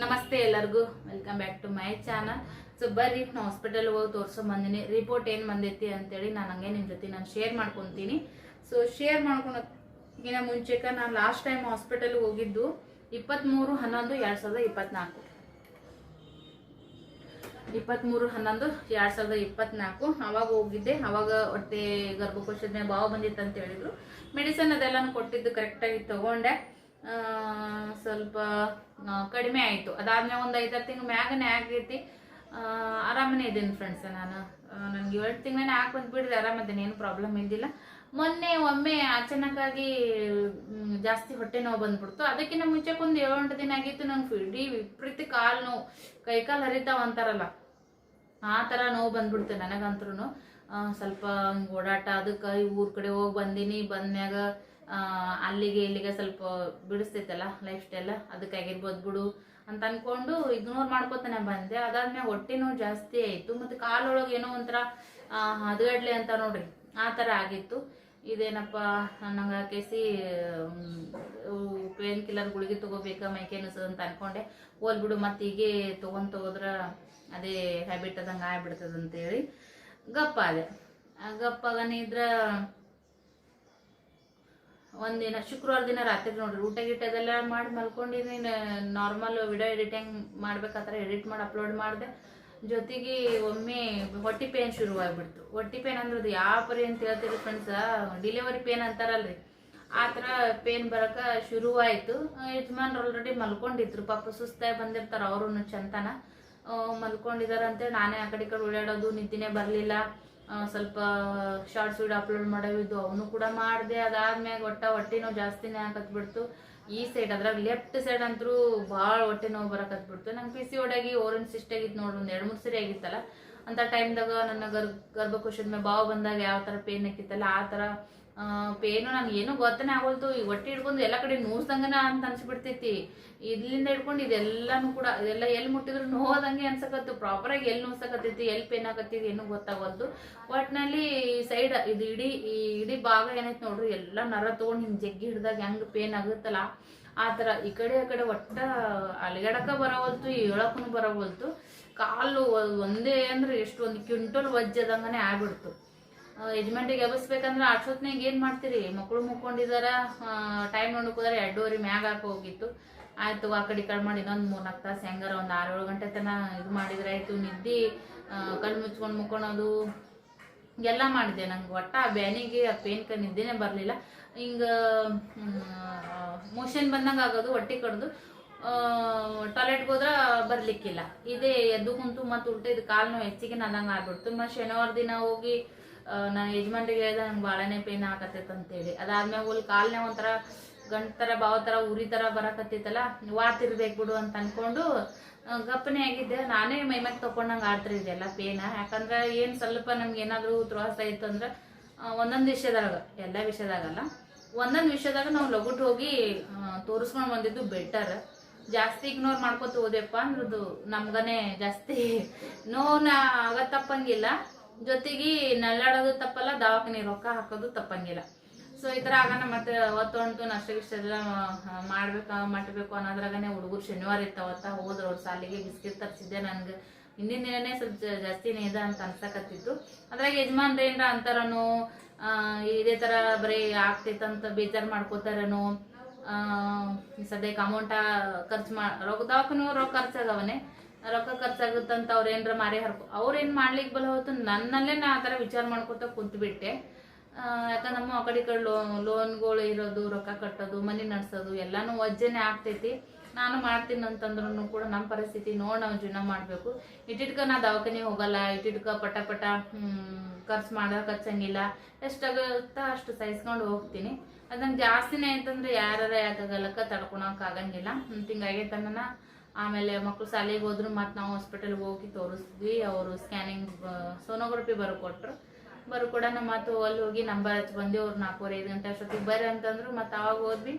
ನಮಸ್ತೆ ಎಲ್ಲರಿಗೂ. Welcome back to my channel so ಬರ್ರಿ ನಾ ಹಾಸ್ಪಿಟಲ್ ಹೋಗಿ ತೋರ್ಸೋ ಬಂದಿನಿ. ರಿಪೋರ್ಟ್ ಏನು ಬಂದೈತಿ ಅಂತೇಳಿ ನಾನು ಹಂಗೆ ನಿಮ್ಮ ಜೊತೆ ನಾನು ಶೇರ್ ಮಾಡ್ಕೊತೀನಿ. ಸೊ ಶೇರ್ ಮಾಡ್ಕೊಳಕ್ಕಿಂತ ಮುಂಚೆಕ ನಾನು ಲಾಸ್ಟ್ ಟೈಮ್ ಹಾಸ್ಪಿಟಲ್ಗೆ ಹೋಗಿದ್ದು ಇಪ್ಪತ್ತ್ಮೂರು ಹನ್ನೊಂದು, ಎರಡು ಸಾವಿರದ ಇಪ್ಪತ್ನಾಲ್ಕು. ಇಪ್ಪತ್ತ್ಮೂರು ಹನ್ನೊಂದು, ಎರಡು ಸಾವಿರದ ಇಪ್ಪತ್ನಾಲ್ಕು. ಅವಾಗ ಹೋಗಿದ್ದೆ. ಅವಾಗ ಹೊಟ್ಟೆ ಗರ್ಭಕೋಶದ ಬಾವು ಬಂದಿತ್ತು ಅಂತ ಹೇಳಿದ್ರು. ಮೆಡಿಸನ್ ಅದೆಲ್ಲನೂ ಕೊಟ್ಟಿದ್ದು ಕರೆಕ್ಟಾಗಿ ತಗೊಂಡೆ. ಸ್ವಲ್ಪ ಕಡಿಮೆ ಆಯಿತು. ಅದಾದ್ಮೇಲೆ ಒಂದು ಐದಾರು ತಿಂಗಳು ಮ್ಯಾಗನೇ ಆಗೈತಿ ಆರಾಮನೇ ಇದ್ದೀನಿ ಫ್ರೆಂಡ್ಸ್ ನಾನು. ನನಗೆ ಏಳು ತಿಂಗಳೇ ಹಾಕಿ ಬಂದುಬಿಡ್ರಿ ಆರಾಮದೇನೆ, ಏನು ಪ್ರಾಬ್ಲಮ್ ಇದ್ದಿಲ್ಲ ಮೊನ್ನೆ ಒಮ್ಮೆ ಅಚಾನಕ್ಕಾಗಿ ಜಾಸ್ತಿ ಹೊಟ್ಟೆ ನೋವು ಬಂದ್ಬಿಡ್ತು. ಅದಕ್ಕಿಂತ ಮುಂಚೆಕ್ಕೊಂದು ಏಳೆಂಟು ದಿನ ಆಗಿತ್ತು, ನಂಗೆ ಇಡೀ ವಿಪರೀತ ಕಾಲು ನೋವು. ಕೈಕಾಲು ಹರಿತಾವ ಅಂತಾರಲ್ಲ. ಆ ಥರ ನೋವು ಬಂದ್ಬಿಡ್ತು ನನಗಂತ್ರೂ ಸ್ವಲ್ಪ ಓಡಾಟ, ಅದಕ್ಕೆ ಊರ ಕಡೆ ಹೋಗಿ ಬಂದೀನಿ, ಬಂದ್ಮ್ಯಾಗ ಅಲ್ಲಿಗೆ ಇಲ್ಲಿಗೆ ಸ್ವಲ್ಪ ಬಿಡಿಸ್ತೈತಲ್ಲ ಲೈಫ್ ಸ್ಟೈಲ್ ಅದಕ್ಕೆ ಆಗಿರ್ಬೋದು ಬಿಡು ಅಂತ ಅನ್ಕೊಂಡು ಇಗ್ನೋರ್ ಮಾಡ್ಕೋತಾನೆ ಬಂದೆ. ಅದಾದ್ಮೇಲೆ ಹೊಟ್ಟೆನೂ ಜಾಸ್ತಿ ಆಯಿತು. ಮತ್ತು ಕಾಲೊಳಗೆ ಏನೋ ಒಂಥರ ಹದಗಡ್ಲೆ ಅಂತ ನೋಡ್ರಿ, ಆ ಥರ ಆಗಿತ್ತು. ಇದೇನಪ್ಪ ನನಗೆ ಕೇಸಿ ಪೇನ್ ಕಿಲ್ಲರ್ ಗುಳಿಗೆ ತಗೋಬೇಕಾ ಮೈಕೈ ಅಂತ ಅನ್ಕೊಂಡೆ. ಹೋಲ್ಬಿಡು ಮತ್ತು ಹೀಗೆ ತೊಗೊಂಡು ತಗೋದ್ರ ಅದೇ ಹ್ಯಾಬಿಟ್ ಅದಂಗೆ ಆಗ್ಬಿಡ್ತದಂತೇಳಿ ಗಪ್ಪ ಅದೇ ಇದ್ರ ಒಂದಿನ, ಶುಕ್ರವಾರ ದಿನ ರಾತ್ರಿ ನೋಡ್ರಿ. ಊಟ ಗೀಟ ಅದೆಲ್ಲ ಮಾಡಿ ಮಲ್ಕೊಂಡಿನಿ ನಾರ್ಮಲ್ ವಿಡಿಯೋ ಎಡಿಟಿಂಗ್ ಮಾಡ್ಬೇಕಾದ್ರೆ ಎಡಿಟ್ ಮಾಡಿ ಅಪ್ಲೋಡ್ ಮಾಡಿದೆ. ಜೊತೆಗೆ ಒಮ್ಮೆ ಹೊಟ್ಟೆ ಪೇನ್ ಶುರುವಾಗ್ಬಿಡ್ತು. ಹೊಟ್ಟೆ ಪೇನ್ ಅಂದ್ರೆ ಅದು ಯಾವ ಪರಿ ಅಂತ ಹೇಳ್ತೀರಿ ಫ್ರೆಂಡ್ಸ್ ಡಿಲಿವರಿ ಪೇನ್ ಅಂತಾರಲ್ರಿ. ಆ ಥರ ಪೇನ್ ಬರೋಕೆ ಶುರುವಾಯಿತು. ಯಜಮಾನ್ರು ಆಲ್ರೆಡಿ ಮಲ್ಕೊಂಡಿದ್ರು. ಪಾಪ ಸುಸ್ತಾಗಿ ಬಂದಿರ್ತಾರೆ ಅವರು ಚಂತನ. ಮಲ್ಕೊಂಡಿದ್ದಾರೆ ಅಂತೇಳಿ ನಾನೇ ಆ ಕಡೆ ಕಡೆ ಓಡಾಡೋದು, ನಿದ್ದಿನೇ ಬರಲಿಲ್ಲ. ಸ್ವಲ್ಪ ಶಾರ್ಟ್ಸ್ ವಿಡಿಯೋ ಅಪ್ಲೋಡ್ ಮಾಡೋವಿದ್ದು ಅವನು ಕೂಡ ಮಾಡಿದೆ. ಅದಾದ್ಮ್ಯಾಗ ಒಟ್ಟ ಹೊಟ್ಟೆ ನೋವು ಜಾಸ್ತಿನೇ ಆಗತ್ಬಿಡ್ತು ಈ ಸೈಡ್ ಅದ್ರಾಗ ಲೆಫ್ಟ್ ಸೈಡ್ ಅಂತೂ ಭಾಳ ಹೊಟ್ಟೆ ನೋವು ಬರಕತ್ಬಿಡ್ತು. ನಂಗೆ ಪಿ ಸಿ ಒಡಾಗಿ ಓರನ್ ಸಿಸ್ಟ್ ಆಗಿತ್ತು ನೋಡಿ, ಒಂದು ಎರಡು ಮೂರು ಸರಿ ಆಗಿತ್ತಲ್ಲ. ಅಂತ ಟೈಮ್ದಾಗ ನನ್ನ ಗರ್, ಗರ್ಭಕೋಶದ ಮೇಲೆ ಬಾವು ಬಂದಾಗ ಯಾವ ಥರ ಪೇನ್ ಆಕಿತ್ತಲ್ಲ ಆ ಥರ ಪೇನು ನನಗೆ ಏನೂ ಗೊತ್ತನೇ ಆಗೋಲ್ತು. ಈ ಹೊಟ್ಟೆ ಹಿಡ್ಕೊಂಡು ಎಲ್ಲ ಕಡೆ ನೋಸ್ದಂಗನ ಅಂತ ಅನ್ಸ್ಬಿಡ್ತೈತಿ. ಇಲ್ಲಿಂದ ಹಿಡ್ಕೊಂಡು ಇದೆಲ್ಲನೂ ಕೂಡ, ಇದೆಲ್ಲ ಎಲ್ಲಿ ಮುಟ್ಟಿದ್ರು ನೋವಾದಂಗೆ ಅನ್ಸಕತ್ತು. ಪ್ರಾಪರಾಗಿ ಎಲ್ಲಿ ನೋಸಕತ್ತೈತಿ ಎಲ್ಲಿ ಪೇನ್ ಆಗತ್ತೈತಿ ಏನು ಗೊತ್ತಾಗೋದು ಒಟ್ಟಿನಲ್ಲಿ ಸೈಡ್ ಇದು ಇಡೀ, ಈ ಇಡೀ ಭಾಗ ಏನೈತಿ ನೋಡ್ರಿ, ಎಲ್ಲ ನರ ತೊಗೊಂಡು ಹಿಂಗೆ ಜಗ್ಗಿ ಹಿಡ್ದಾಗ ಹೆಂಗೆ ಪೇನ್ ಆಗುತ್ತಲ್ಲ ಆ ಥರ ಈ ಕಡೆ, ಆ ಕಡೆ ಒಟ್ಟ ಅಲಗಡಕ ಬರವಲ್ತು ಹೇಳಕ್ಕೂ ಬರವಲ್ತು. ಕಾಲು ಒಂದೇ ಅಂದ್ರೆ ಎಷ್ಟು ಒಂದು ಕ್ವಿಂಟಲ್ ವಜ್ಜದಂಗನೆ ಆಗ್ಬಿಡ್ತು. ಯಜಮಾನ್ರಿಗೆ ಎಬ್ಬಿಸ್ಬೇಕಂದ್ರೆ ಅಷ್ಟೊತ್ನಾಗ ಏನು ಮಾಡ್ತೀರಿ? ಮಕ್ಕಳು ಮುಕ್ಕೊಂಡಿದಾರ ಟೈಮ್ ನೋಡಕೋದ್ರೆ ಎರಡೂವರೆ ಮ್ಯಾಗ ಹಾಕಿ ಹೋಗಿತ್ತು. ಆಯ್ತು ಆ ಕಡೆ ಕಡೆ ಮಾಡಿ ಇನ್ನೊಂದು ಮೂರ್ನಾಲ್ಕು ತಾಸು ಹೆಂಗಾರ ಒಂದು ಆರೇಳು ಗಂಟೆ ತನ ಇದು ಮಾಡಿದ್ರೆ ಆಯ್ತು, ನಿದ್ದೆ ಕಣ್ಣು ಮುಚ್ಕೊಂಡು ಮುಕ್ಕೊಳೋದು, ಎಲ್ಲ ಮಾಡಿದೆ ನಂಗೆ. ಒಟ್ಟ ಆ ಬ್ಯಾನಿಗೆ ಆ ಪೇನ್ಕ ನಿದ್ದೆನೇ ಬರಲಿಲ್ಲ. ಹಿಂಗೆ ಮೋಷನ್ ಬಂದಂಗೆ ಆಗೋದು ಹೊಟ್ಟೆ ಕಡ್ದು ಟಾಯ್ಲೆಟ್ಗೆ ಹೋದ್ರೆ ಬರ್ಲಿಕ್ಕಿಲ್ಲ. ಇದೇ ಎದ್ದು ಕುಂತು ಮತ್ತು ಉಲ್ಟ ಇದು ಕಾಲು ನೋವು ಹೆಚ್ಚಿಗೆ ನನ್ನಂಗೆ ಆಗ್ಬಿಡ್ತು. ಮತ್ತು ಶನಿವಾರ ದಿನ ಹೋಗಿ ನಾನು ಯಜಮಾನ್ರಿಗೆ ಹೇಳ್ದೆ, ನಂಗೆ ಭಾಳನೇ ಪೇನ್ ಆಗತ್ತೈತೆ ಅಂತೇಳಿ. ಅದಾದ್ಮೇಲೆ ಹೋಗಿ ಕಾಲನೇ ಒಂಥರ ಗಂಟು ಥರ ಬಾವು ಥರ ಉರಿ ಥರ ಬರಕತ್ತೈತಲ್ಲ ವಾತಿರ್ಬೇಕು ಬಿಡು ಅಂತ ಅಂದ್ಕೊಂಡು ಗಪ್ಪನೇ ಆಗಿದ್ದೆ. ನಾನೇ ಮೈಮ್ಯಾಗ ತೊಗೊಂಡಂಗೆ ಆಡ್ತಿದ್ದೆ ಎಲ್ಲ ಪೇನ ಯಾಕಂದ್ರೆ ಏನು ಸ್ವಲ್ಪ ನಮ್ಗೆ ಏನಾದರೂ ತ್ರಾಸ ಆಯ್ತು ಅಂದ್ರೆ ಒಂದೊಂದು ವಿಷಯದಾಗ, ಎಲ್ಲ ವಿಷಯದಾಗಲ್ಲ. ಒಂದೊಂದು ವಿಷಯದಾಗ ನಾವು ಲಗುಟ್ ಹೋಗಿ ತೋರಿಸ್ಕೊಂಡು ಬಂದಿದ್ದು ಬೆಟರ್ ಜಾಸ್ತಿ ಇಗ್ನೋರ್ ಮಾಡ್ಕೊತ ಹೋದೆಪ್ಪ ಅಂದ್ರದ್ದು ನಮ್ಗನೇ ಜಾಸ್ತಿ ನೋನ ಆಗ ತಪ್ಪಂಗಿಲ್ಲ ಜೊತೆಗೆ ನಲ್ಲಾಡೋದು ತಪ್ಪಲ್ಲ ದವಾಖಾನೆ ರೊಕ್ಕ ಹಾಕೋದು ತಪ್ಪಂಗಿಲ್ಲ. ಸೊ ಈ ಥರ ಆಗಾನ ಮತ್ತೆ ಅವತ್ತು ಅಂಟು ನಷ್ಟ ಗಿಷ್ಟ ಎಲ್ಲ ಮಾಡ್ಬೇಕು, ಮಟ್ಬೇಕು ಅನ್ನೋದ್ರಾಗನೇ ಹುಡುಗರು ಶನಿವಾರ ಇರ್ತಾವತ್ತ ಹೋದ್ರು ಅವ್ರ ಸಾಲಿಗೆ ಬಿಸ್ಕಿಟ್ ತರಿಸಿದ್ದೆ ನನ್ಗೆ. ಹಿಂದಿನ ದಿನನೇ ಸ್ವಲ್ಪ ಜಾಸ್ತಿನೇ ಇದೆ ಅಂತ ಅನ್ಸಕತ್ತಿತ್ತು. ಅದ್ರಾಗ ಯಜಮಾನ್ರ ಏನ್ರ ಅಂತಾರನು ಇದೇ ಥರ ಬರೀ ಆಗ್ತೈತಂತ ಬೇಜಾರು ಮಾಡ್ಕೋತಾರನು ಸದ್ಯಕ್ಕೆ ಅಮೌಂಟ ಖರ್ಚು ಮಾ ರೊಕ್ಕ ದವಾಖಾನೆ ರೊಕ್ಕ ಖರ್ಚಾಗವನೆ ರೊಕ್ಕ ಖರ್ಚಾಗುತ್ತಂತ ಅವ್ರ ಏನ್ರ ಮಾರಿ ಹರ್ಕೊ ಅವ್ರೇನ್ ಮಾಡ್ಲಿಕ್ಕೆ ಬಲ ಹೊತ್ತು ನನ್ನಲ್ಲೇ ನಾ ಆ ಥರ ವಿಚಾರ ಮಾಡ್ಕೊತ ಕುಂತ್ಬಿಟ್ಟೆ. ಯಾಕಂದ್ರೆ ನಮ್ಮ ಆ ಕಡೆ ಕಡೆ ಲೋನ್ ಲೋನ್ಗಳು ಇರೋದು, ರೊಕ್ಕ ಕಟ್ಟೋದು, ಮನೆ ನಡೆಸೋದು, ಎಲ್ಲಾನು ವಜ್ಜನೆ ಆಗ್ತೈತಿ. ನಾನು ಮಾಡ್ತೀನಿ ಅಂತಂದ್ರೂ ಕೂಡ ನಮ್ಮ ಪರಿಸ್ಥಿತಿ ನೋಡಿ ನಾವು ಜೀವನ ಮಾಡಬೇಕು. ಇಟ್ಟಿಟ್ಕ ನಾ ದವಾಖಾನೆ ಹೋಗಲ್ಲ, ಇಟ್ಟಿಟ್ಕ ಪಟ ಪಟ ಖರ್ಚು ಮಾಡೋಕೆ ಹಚ್ಚಂಗಿಲ್ಲ ಎಷ್ಟಾಗುತ್ತೋ ಅಷ್ಟು ಸಹಿಸ್ಕೊಂಡು ಹೋಗ್ತೀನಿ. ಅದು ಜಾಸ್ತಿನೇ ಅಂತಂದ್ರೆ ಯಾರ ಯಾಕಾಗಲ್ಲಕ್ಕ ತಡ್ಕೊಳಕ್ ಆಗಂಗಿಲ್ಲ. ಹಿಂಗಾಗೈತನ್ನ ಆಮೇಲೆ ಮಕ್ಕಳು ಶಾಲೆಗೆ ಹೋದ್ರು ಮತ್ತೆ ನಾವು ಹಾಸ್ಪಿಟಲ್ಗೆ ಹೋಗಿ ತೋರಿಸಿದ್ವಿ. ಅವರು ಸ್ಕ್ಯಾನಿಂಗ್ ಸೋನೋಗ್ರಫಿ ಬರ್ಕೊಟ್ರು. ಬರ್ಕೊಡೋಣ ಮತ್ತು ಅಲ್ಲಿ ಹೋಗಿ ನಂಬರ್ ಹಚ್ಚಿ ಬಂದು ಅವ್ರು ನಾಲ್ಕೂವರೆ ಐದು ಗಂಟೆ ಅಷ್ಟೊತ್ತಿಗೆ ಬರ್ರಿ ಅಂತಂದ್ರು. ಮತ್ತು ಅವಾಗ ಹೋದ್ವಿ.